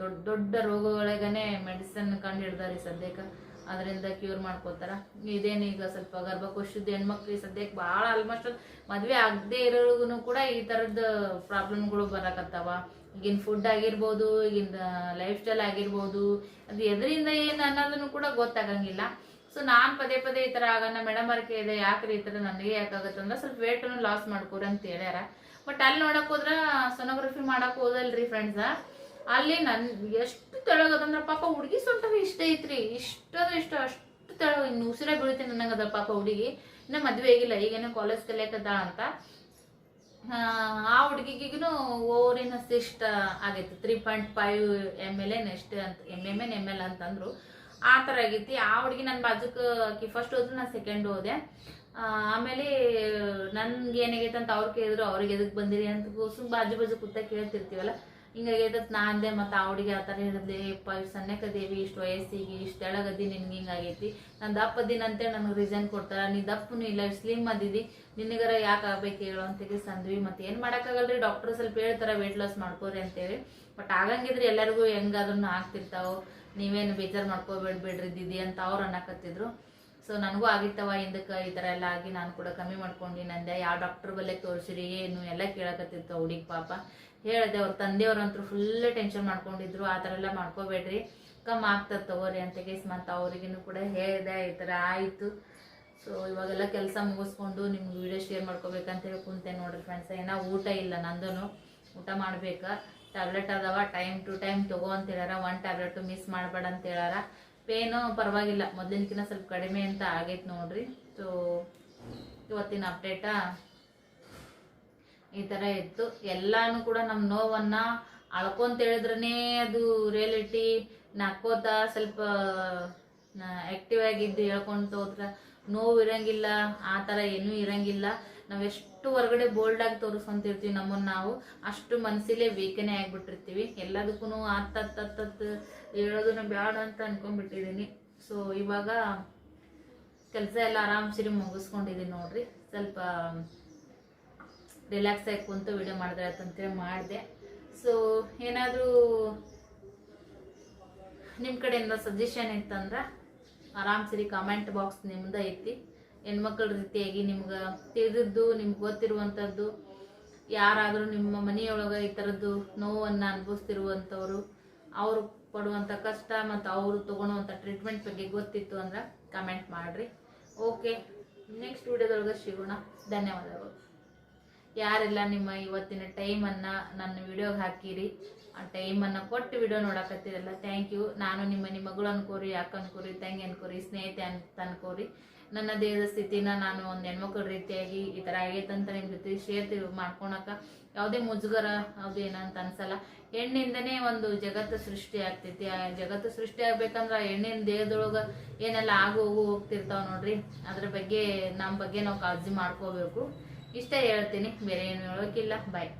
ದೊಡ್ಡ ದೊಡ್ಡ ರೋಗಗಳಿಗನೆ ಮೆಡಿಸಿನ್ ಕಂಡು ಹಿಡ್ದಾರಿ ಸದ್ಯಕ್ಕೆ. ಅದರಿಂದ ಕ್ಯೂರ್ ಮಾಡ್ಕೋತಾರ. ಇದೇನು ಈಗ ಸ್ವಲ್ಪ ಗರ್ಭಕೋಶದ ಹೆಣ್ಮಕ್ಳು ಸದ್ಯಕ್ಕೆ ಭಾಳ ಆಲ್ಮೋಸ್ಟ್ ಮದುವೆ ಆಗದೆ ಇರೋರ್ಗು ಕೂಡ ಈ ಥರದ ಪ್ರಾಬ್ಲಮ್ಗಳು ಬರಕತ್ತಾವ. ಈಗಿನ ಫುಡ್ ಆಗಿರ್ಬೋದು, ಈಗಿನ ಲೈಫ್ ಸ್ಟೈಲ್ ಆಗಿರ್ಬೋದು, ಅದು ಎದರಿಂದ ಏನು ಅನ್ನೋದನ್ನು ಕೂಡ ಗೊತ್ತಾಗಂಗಿಲ್ಲ. ಸೊ ನಾನು ಪದೇ ಪದೇ ಈ ಥರ ಆಗೋಣ ಮೇಡಮ್ ಅರ್ಕೆ ಇದೆ ಯಾಕ್ರಿ ಈ ಥರ ನನಗೆ ಯಾಕಾಗುತ್ತೆ ಅಂದ್ರೆ ಸ್ವಲ್ಪ ವೇಟನ್ನು ಲಾಸ್ ಮಾಡ್ಕೊರಿ ಅಂತ ಹೇಳ್ಯಾರ. ಬಟ್ ಅಲ್ಲಿ ನೋಡಕ್ ಹೋದ್ರ ಸೊನೋಗ್ರಫಿ ಮಾಡಕ್ ಹೋದಲ್ರಿ ಫ್ರೆಂಡ್ಸ ಅಲ್ಲಿ ನನ್ ಎಷ್ಟು ತೆಳಗದಂದ್ರ ಪಾಪ ಹುಡುಗಿ ಸೊಂಟವ ಇಷ್ಟ ಐತ್ರಿ. ಇಷ್ಟದ ಇಷ್ಟ ಅಷ್ಟು ತೆಳಗ ಇನ್ನು ಉಸಿರೇ ಬೀಳ್ತೀನಿ ನನಗದ ಪಾಪ ಹುಡುಗಿ. ಇನ್ನ ಮದ್ವೆ ಆಗಿಲ್ಲ ಈಗೇನೋ ಕಾಲೇಜ್ ಕಲಿಯಕದ ಅಂತ. ಆ, ಹುಡುಗಿಗೂ ಓವರಿನ ಇಷ್ಟ ಆಗೈತಿ. Three point five M L N ಎಷ್ಟು ಅಂತ ಎಂ ಎಂ ಎನ್ ಎಂ ಎಲ್ ಅಂತಂದ್ರು. ಆ ಥರ ಆಗೈತಿ. ಆ ಹುಡುಗಿ ನನ್ನ ಬಾಜುಕ್ ಆಕಿ ಫಸ್ಟ್ ಹೋದ್ರು ನಾನು ಸೆಕೆಂಡ್ ಹೋದೆ. ಆಮೇಲೆ ನನ್ಗೆ ಏನಾಗೈತೆ ಅಂತ ಅವ್ರು ಕೇಳಿದ್ರು ಅವ್ರಿಗೆ ಎದಕ್ಕೆ ಬಂದಿರಿ ಅಂತ. ಸುಮ್ ಬಾಜು ಬಾಜು ಕೂತ ಕೇಳ್ತಿರ್ತೀವಲ್ಲ. ಹಿಂಗಾಗೈತೆ ನಾ ಅಂದೆ ಮತ್ತು ಆ ಹುಡುಗಿ ಆ ಥರ ಹೇಳಿದ್ಲೆ ಯಪ್ಪ ಇಷ್ಟು ಸಣ್ಣಕದೇವಿ ಇಷ್ಟು ವಯಸ್ಸಿಗೆ, ಇಷ್ಟು ಎಳಗದಿ ನಿನ್ಗೆ ಹಿಂಗಾಗೈತಿ ನಾನು ದಪ್ಪ ಅದೀನಿ ಅಂತೇಳಿ ನನಗೆ ರೀಸನ್ ಕೊಡ್ತಾರ. ನೀ ದಪ್ಪನು ಇಲ್ಲ ಸ್ಲಿಮ್ ಅದಿದಿ. ನಿನಗರ ಯಾಕೆ ಆಗ್ಬೇಕು ಹೇಳು? ಅಂತೇಳಿ ಸಂದ್ವಿ ಮತ್ತೆ ಏನು ಮಾಡೋಕ್ಕಾಗಲ್ರಿ? ಡಾಕ್ಟರ್ ಸ್ವಲ್ಪ ಹೇಳ್ತಾರೆ ವೇಟ್ ಲಾಸ್ ಮಾಡ್ಕೋರಿ ಅಂತೇಳಿ ಬಟ್ ಆಗಂಗಿದ್ರೆ ಎಲ್ಲರಿಗೂ ಹೆಂಗಾದ್ರೂ ಆಗ್ತಿರ್ತಾವ, ನೀವೇನು ಬೇಜಾರು ಮಾಡ್ಕೋಬೇಡ ಬಿಡ್ರಿ ದಿದಿ ಅಂತ ಅವ್ರು ಅನ್ನಕತ್ತಿದ್ರು. ಸೊ ನನಗೂ ಆಗಿತ್ತವ ಹಿಂದಕ್ಕೆ ಈ ಥರ ಎಲ್ಲ ಆಗಿ ನಾನು ಕೂಡ ಕಮ್ಮಿ ಮಾಡ್ಕೊಂಡು, ನಂದೆ. ಯಾವ ಡಾಕ್ಟ್ರ್ ಬಲ್ಲೆ ತೋರಿಸಿರಿ, ಏನು ಎಲ್ಲ ಕೇಳಕತ್ತಿತ್ತು ಹುಡುಗಿ ಪಾಪ. ಹೇಳಿದೆ ಅವ್ರ ತಂದೆಯವ್ರಂತೂ ಫುಲ್ ಟೆನ್ಷನ್ ಮಾಡ್ಕೊಂಡಿದ್ರು, ಆ ಥರ ಎಲ್ಲ ಮಾಡ್ಕೋಬೇಡ್ರಿ. ಕಮ್ಮಿ ಆಗ್ತದೆ ತಗೋರಿ ಅಂತ ಕೇಸ್ ಮತ್ತು ಅವ್ರಿಗೂ ಕೂಡ ಹೇಳಿದೆ ಈ ಥರ ಆಯಿತು. ಸೊ ಇವಾಗೆಲ್ಲ ಕೆಲಸ ಮುಗಿಸ್ಕೊಂಡು ನಿಮ್ಗೆ ವಿಡಿಯೋ ಶೇರ್ ಮಾಡ್ಕೋಬೇಕಂತ ಹೇಳಿ ಕುಂತೆ ನೋಡ್ರಿ ಫ್ರೆಂಡ್ಸ್ ಏನೋ ಊಟ ಇಲ್ಲ ನಂದು ಊಟ ಮಾಡ್ಬೇಕಾ. ಟ್ಯಾಬ್ಲೆಟ್ ಅದಾವ ಟೈಮ್ ಟು ಟೈಮ್ ತಗೋ ಅಂತ ಹೇಳ್ಯಾರ. ಒನ್ ಟ್ಯಾಬ್ಲೆಟ್ ಮಿಸ್ ಮಾಡಬೇಡ ಅಂತ ಹೇಳ್ಯಾರ. ಪೇನು ಪರವಾಗಿಲ್ಲ. ಮೊದಲಿನಕಿನ್ನ ಸ್ವಲ್ಪ ಕಡಿಮೆ ಅಂತ ಆಗೈತೆ ನೋಡ್ರಿ. ಸೊ ಇವತ್ತಿನ ಅಪ್ಡೇಟಾ ಈ ಥರ ಇತ್ತು. ಎಲ್ಲಾನು ಕೂಡ ನಮ್ಮ ನೋವನ್ನ ಅಳ್ಕೊಂತ ಹೇಳಿದ್ರೇ ಅದು ರಿಯಾಲಿಟಿ ನಕ್ಕೋತ ಸ್ವಲ್ಪ ಆಕ್ಟಿವ್ ಆಗಿದ್ದು ಹೇಳ್ಕೊಂತ ಹೋದ್ರ ನೋವು ಇರಂಗಿಲ್ಲ, ಆ ಥರ ಏನೂ ಇರಂಗಿಲ್ಲ. ನಾವೆಷ್ಟು ಹೊರಗಡೆ ಬೋಲ್ಡ್ ಆಗಿ ತೋರಿಸ್ಕೊಂತಿರ್ತೀವಿ ನಮ್ಮನ್ನ ನಾವು, ಅಷ್ಟು ಮನಸ್ಸಿಲೇ ವೀಕನೆ ಆಗಿಬಿಟ್ಟಿರ್ತೀವಿ. ಎಲ್ಲದಕ್ಕೂ ಅತ್ತತ್ತತ್ತತ್ ಹೇಳೋದನ್ನ ಬೇಡ ಅಂತ ಅನ್ಕೊಂಡ್ಬಿಟ್ಟಿದ್ದೀನಿ ಸೊ ಇವಾಗ ಕೆಲಸ ಎಲ್ಲ ಆರಾಮ್ಸಿರಿ ಮುಗಿಸ್ಕೊಂಡಿದ್ದೀನಿ ನೋಡ್ರಿ. ಸ್ವಲ್ಪ ರಿಲ್ಯಾಕ್ಸ್ ಆಗಿ ಕುಂತು ವೀಡಿಯೋ ಮಾಡಿದ್ರೆ ಅಂತೇಳಿ ಮಾಡಿದೆ. ಸೊ ಏನಾದರೂ ನಿಮ್ಮ ಕಡೆಯಿಂದ ಸಜೆಷನ್ ಇತ್ತಂದ್ರೆ ಆರಾಮ್ಸಿರಿ ಕಾಮೆಂಟ್ ಬಾಕ್ಸ್ ನಿಮ್ದು ಐತಿ. ಹೆಣ್ಮಕ್ಳ ರೀತಿಯಾಗಿ ನಿಮ್ಗೆ ತಿಳಿದಿದ್ದು, ನಿಮ್ಗೆ ಗೊತ್ತಿರುವಂಥದ್ದು ಯಾರಾದರೂ ನಿಮ್ಮ ಮನೆಯೊಳಗೆ ಈ ಥರದ್ದು ನೋವನ್ನು ಅನುಭವಿಸ್ತಿರುವಂಥವ್ರು ಅವರು ಪಡುವಂಥ ಕಷ್ಟ ಮತ್ತು ಅವರು ತೊಗೊಳುವಂಥ ಟ್ರೀಟ್ಮೆಂಟ್ ಬಗ್ಗೆ ಗೊತ್ತಿತ್ತು ಅಂದ್ರೆ ಕಮೆಂಟ್ ಮಾಡಿರಿ. ಓಕೆ ನೆಕ್ಸ್ಟ್ ವಿಡಿಯೋದೊಳಗೆ ಸಿಗೋಣ. ಧನ್ಯವಾದಗಳು. ಯಾರೆಲ್ಲ ನಿಮ್ಮ ಇವತ್ತಿನ ಟೈಮನ್ನು ನನ್ನ ವಿಡಿಯೋಗೆ ಹಾಕಿರಿ, ಆ ಟೈಮನ್ನು ಕೊಟ್ಟು ವಿಡಿಯೋ ನೋಡಕತ್ತಿರಲ್ಲ ಥ್ಯಾಂಕ್ ಯು ನಾನು ನಿಮ್ಮ ನಿಮ್ಮ ಮಗಳು ಅನ್ಕೋರಿ ಯಾಕೆ ಅನ್ಕೋರಿ, ತಂಗಿ ಅನ್ಕೋರಿ, ಸ್ನೇಹಿತೆ ಅಂತ ಅನ್ಕೋರಿ. ನನ್ನ ದೇಹದ ಸ್ಥಿತಿನ ನಾನು ಒಂದು ಹೆಣ್ಮಕ್ಳ ರೀತಿಯಾಗಿ ಈ ಥರ ಆಗೈತಂತ ನಿಮ್ಮ ಜೊತೆ ಶೇರ್ ಮಾಡ್ಕೊಳಕ ಯಾವುದೇ ಮುಜುಗರ, ಯಾವುದೇ ಏನಂತ ಅನ್ಸಲ್ಲ. ಹೆಣ್ಣಿಂದನೇ ಒಂದು ಜಗತ್ತು ಸೃಷ್ಟಿ ಆಗ್ತೈತಿ. ಆ ಜಗತ್ತು ಸೃಷ್ಟಿ ಆಗ್ಬೇಕಂದ್ರೆ ಆ ಹೆಣ್ಣಿನ ದೇಹದೊಳಗೆ ಏನೆಲ್ಲ ಆಗು ಹೋಗು ಹೋಗ್ತಿರ್ತಾವೆ ನೋಡ್ರಿ. ಅದ್ರ ಬಗ್ಗೆ ನಮ್ಮ ಬಗ್ಗೆ ನಾವು ಕಾಳಜಿ ಮಾಡ್ಕೋಬೇಕು. ಇಷ್ಟೇ ಹೇಳ್ತೀನಿ ಬೇರೆ ಏನು ಹೇಳೋಕ್ಕಿಲ್ಲ ಬಾಯ್